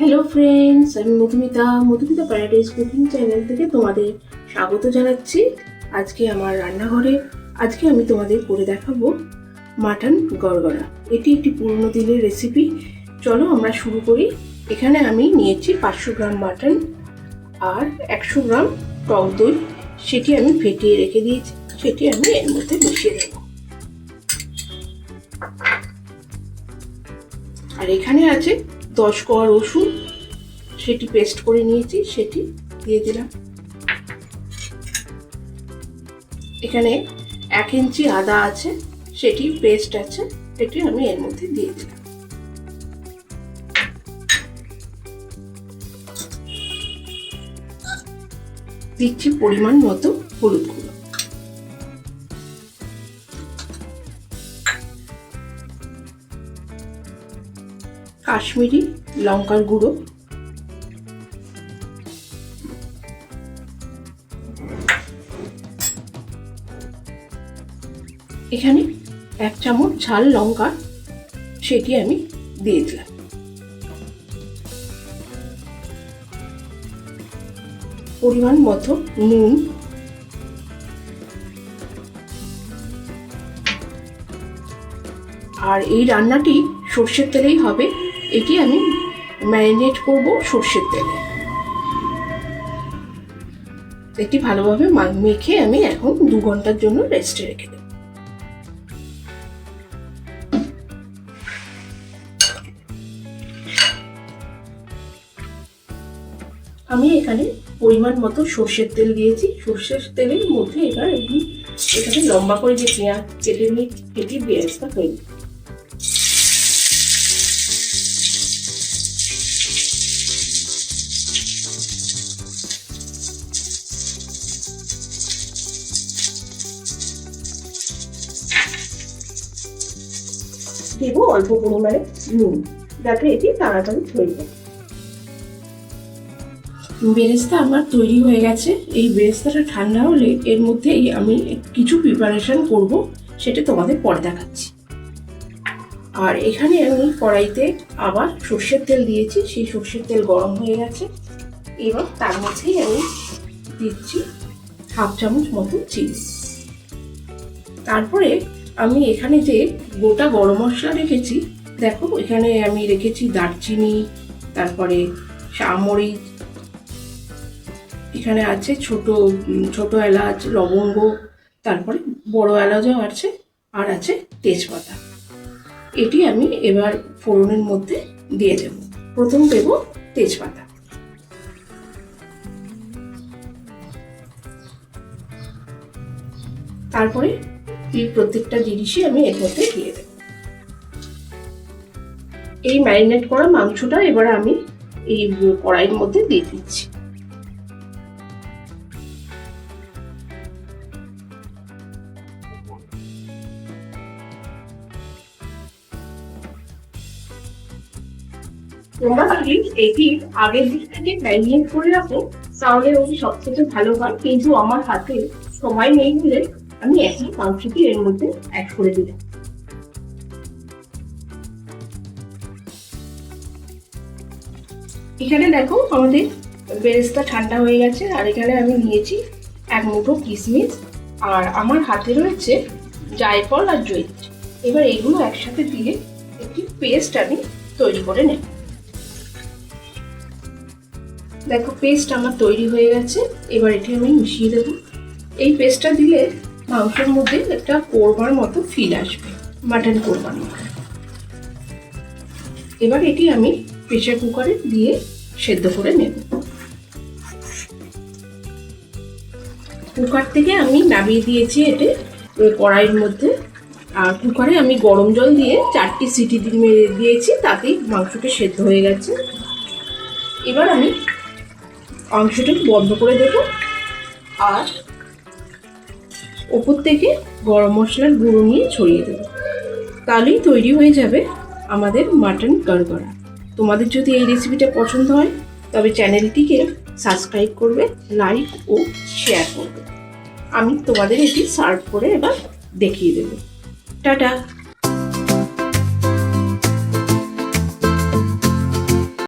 Hello friends আমি Madhumita Madhumita paradise cooking channel থেকে তোমাদের স্বাগত জানাচ্ছি। আজকে আমার রান্নাঘরে, আজকে আমি তোমাদের করে দেখাবো মাটন গড়গড়া। এটি একটি পুরনো দিনের রেসিপি চলো আমরা শুরু করি। এখানে আমি নিয়েছি পাঁচশো গ্রাম মাটন আর একশো গ্রাম টক দই। সেটি আমি ফেটিয়ে রেখে দিয়েছি। সেটি আমি এর মধ্যে মিশিয়ে দেবো আর এখানে আছে দশ কোয়া রসুন, সেটি পেস্ট করে নিয়েছি, সেটি দিয়ে দিলাম। এখানে এক ইঞ্চি আদা আছে, সেটি পেস্ট আছে, সেটি আমি এর মধ্যে দিয়ে দিলাম। দিচ্ছি পরিমাণ মতো হলুদ কাশ্মীরি লঙ্কার গুঁড়ো। এখানে এক চামচ ঝাল লঙ্কা, সেটি আমি দিয়ে দিলাম। পরিমাণ মতো নুন। আর এই রান্নাটি সর্ষের তেলেই হবে। এটি আমি ম্যারিনেট করব সর্ষের তেলে। এটি ভালোভাবে মেখে আমি এখন দু ঘণ্টার জন্য রেস্টে রেখে দেব। আমি এখানে পরিমাণ মতো সর্ষের তেল দিয়েছি। সর্ষের তেলের মধ্যে এবার আমি এখানে লম্বা করে যে পেঁয়াজ, কেটে নিয়ে, কেটে পেঁয়াজটা হয়ে দেব, অল্প পরিমাণে নুন। যাতে এটি তাড়াতাড়ি হয়ে যায়। বেরেস্তা আমার তৈরি হয়ে গেছে। এই বেরেস্তাটা ঠান্ডা হলে এর মধ্যেই আমি কিছু প্রিপারেশন করব, সেটা তোমাদের পরে দেখাচ্ছি। আর এখানে আমি কড়াইতে আবার সর্ষের তেল দিয়েছি, সেই সর্ষের তেল গরম হয়ে গেছে। এবার তার মধ্যেই আমি দিচ্ছি হাফ চামচ মতো চিজ। তারপরে আমি এখানে যে গোটা গরম মশলা রেখেছি, দেখো, এখানে আমি রেখেছি দারচিনি, তারপরে চামরিচ এখানে আছে ছোট ছোট এলাচ, লবঙ্গ, তারপরে বড় এলাচও আছে, আর আছে তেজপাতা। এটি আমি এবার ফোড়নের মধ্যে দিয়ে দেব। প্রথম দেব তেজপাতা। তারপরে এই প্রত্যেকটা জিনিসই আমি এর মধ্যে দিয়ে দেব। এই ম্যারিনেট করা মাংসটা এবার আমি এই কড়াইয়ের মধ্যে দিয়ে দিচ্ছি। তোমরা যদি এটি আগের দিক থেকে ম্যারিনেট করে রাখো, তাহলে ওটি সব থেকে ভালো হয়। কিন্তু আমার হাতে সময় নেই বলে আমি এখন মাংসটি এর মধ্যে অ্যাড করে দিলাম। এখানে দেখো আমাদের বেরেস্তা ঠান্ডা হয়ে গেছে, আর এখানে আমি নিয়েছি এক মুঠো কিশমিশ আর আমার হাতে রয়েছে জায়ফল আর জৈত এবার এগুলো একসাথে দিয়ে একটি পেস্ট আমি তৈরি করে নেব। দেখো পেস্ট আমার তৈরি হয়ে গেছে, এবার এটি আমি মিশিয়ে দেবো। এই পেস্টটা দিলে মাংসের মধ্যে একটা কোরমার মতো ফিল আসবে, মাটন কোরমার মতো। এবার এটি আমি প্রেসার কুকারে দিয়ে সেদ্ধ করে নেব। কুকার থেকে আমি নামিয়ে দিয়েছি এটি কড়াইয়ের মধ্যে। আর কুকারে আমি গরম জল দিয়ে চারটি সিটি মেরে দিয়েছি, তাতেই মাংসটা সেদ্ধ হয়ে গেছে। এবার আমি মাংসটা বন্ধ করে দেব। আর ওপর থেকে গরম মশলার গুঁড়ো নিয়ে ছড়িয়ে দেবো। তাহলেই তৈরি হয়ে যাবে আমাদের মাটন গড়গড়া। তোমাদের যদি এই রেসিপিটা পছন্দ হয়, তবে চ্যানেলটিকে সাবস্ক্রাইব করবে লাইক ও শেয়ার করবে। আমি তোমাদের এটি সার্ভ করে এবার দেখিয়ে দেবো। টাটা!